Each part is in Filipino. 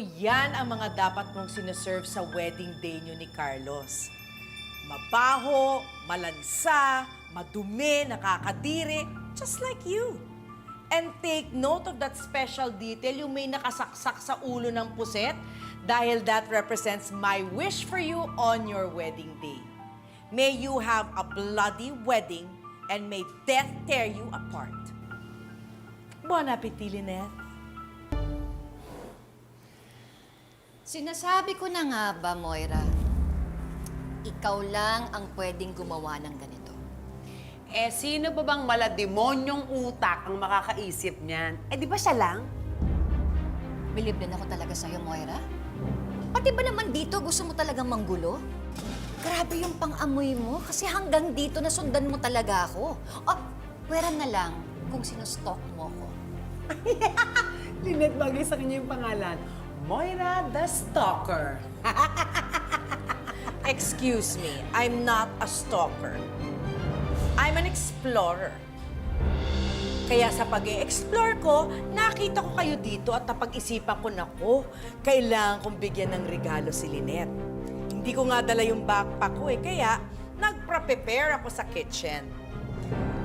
Yan ang mga dapat mong sineserve sa wedding day nyo ni Carlos. Mabaho, malansa, madumi, nakakadiri, just like you. And take note of that special detail, yung may nakasaksak sa ulo ng puset, dahil that represents my wish for you on your wedding day. May you have a bloody wedding and may death tear you apart. Bon appetit, Lynette. Sinasabi ko na nga ba, Moira, ikaw lang ang pwedeng gumawa ng ganito. Eh, sino ba bang malademonyong utak ang makakaisip niyan? Eh, di ba siya lang? Believe din ako talaga sa'yo, Moira. Pati ba naman dito gusto mo talagang manggulo? Grabe yung pang-amoy mo kasi hanggang dito nasundan mo talaga ako. Oh, pwera na lang kung sinustalk mo ko. Lynette, bagay sa kanya yung pangalan. Moira the Stalker. Excuse me, I'm not a stalker. I'm an explorer. Kaya sa pag explore ko, nakita ko kayo dito at napag-isipan ko na ko, kailangan kong bigyan ng regalo si Lynette. Hindi ko nga dala yung backpack ko eh, kaya nagpre-prepare ako sa kitchen.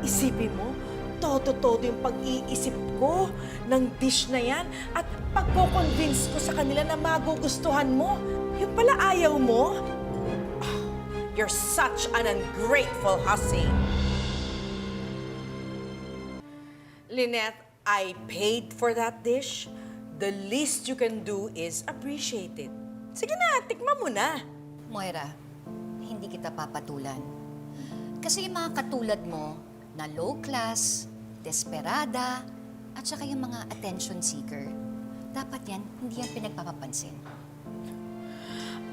Isipin mo, todo-todo yung pag-iisip ko ng dish na yan at pagko-convince ko sa kanila na magugustuhan mo. Yung pala ayaw mo? Ah, You're such an ungrateful hussy. Lynette, I paid for that dish. The least you can do is appreciate it. Sige na, tikman mo na. Moira, hindi kita papatulan. Kasi yung mga katulad mo na low class, desperada, at saka yung mga attention seeker, dapat yan, hindi yan pinagpapapansin.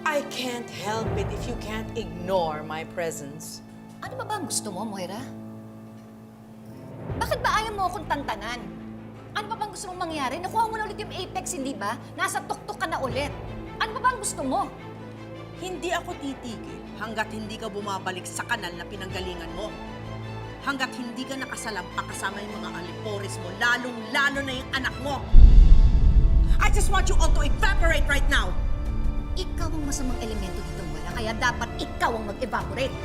I can't help it if you can't ignore my presence. Ano ba ba ang gusto mo, Moira? Bakit ba ayaw mo akong tantanan? Ano ba bang gusto mong mangyari? Nakuha mo na ulit yung Apex, hindi ba? Nasa tuktok ka na ulit. Ano ba ba ang gusto mo? Hindi ako titigil hanggat hindi ka bumabalik sa kanal na pinanggalingan mo. Hanggat hindi ka nakasalampa kasama yung mga alipores mo, lalong-lalo na yung anak mo. I just want you all to evaporate right now. Ikaw ang masamang elemento dito, Moira, kaya dapat ikaw ang mag-evaporate.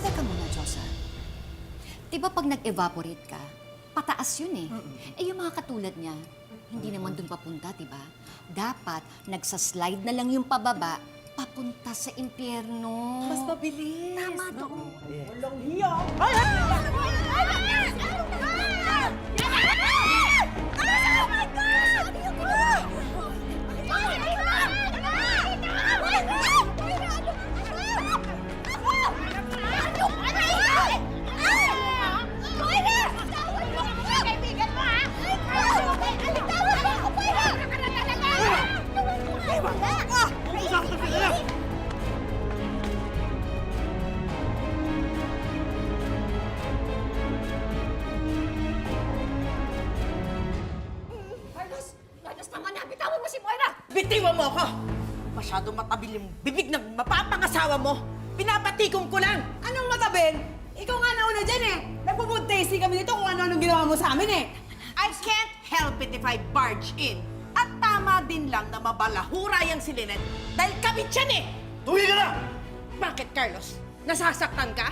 Teka muna, Josa. Di ba pag nag-evaporate ka, pataas yun eh. Eh yung mga katulad niya, hindi naman dun papunta, di ba? Dapat nagsaslide na lang yung pababa, papunta sa impyerno. Mas mabilis. Tama doon. Walang hiya. Ay, Carlos, tama na! Bitawan mo si Moira! Bitiwan mo ako! Masyado matabil yung bibig ng mapapangasawa mo. Pinapatikong ko lang. Anong matabil? Ikaw nga nauna dyan eh. Nagpo-food tasting kami dito kung ano-anong ginawa mo sa amin eh. I can't help it if I barge in. At tama din lang na mabalahura yang si Lynette dahil kabit yan eh! Tuwi ka na! Bakit, Carlos? Nasasaktan ka?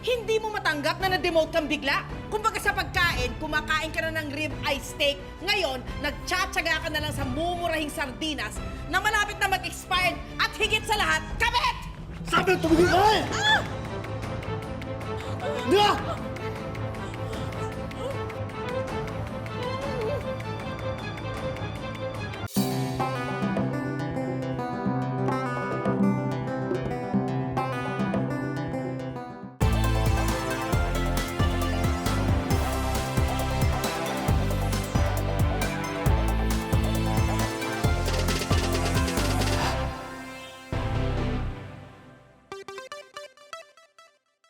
Hindi mo matanggap na na-demote kang bigla? Kumbaga sa pagkain, kumakain ka na ng rib eye steak. Ngayon, nagtsatsaga ka na lang sa mumurahing sardinas na malapit na mag-expired at higit sa lahat, kabit! Sabi, tumigil ka eh! Di ba?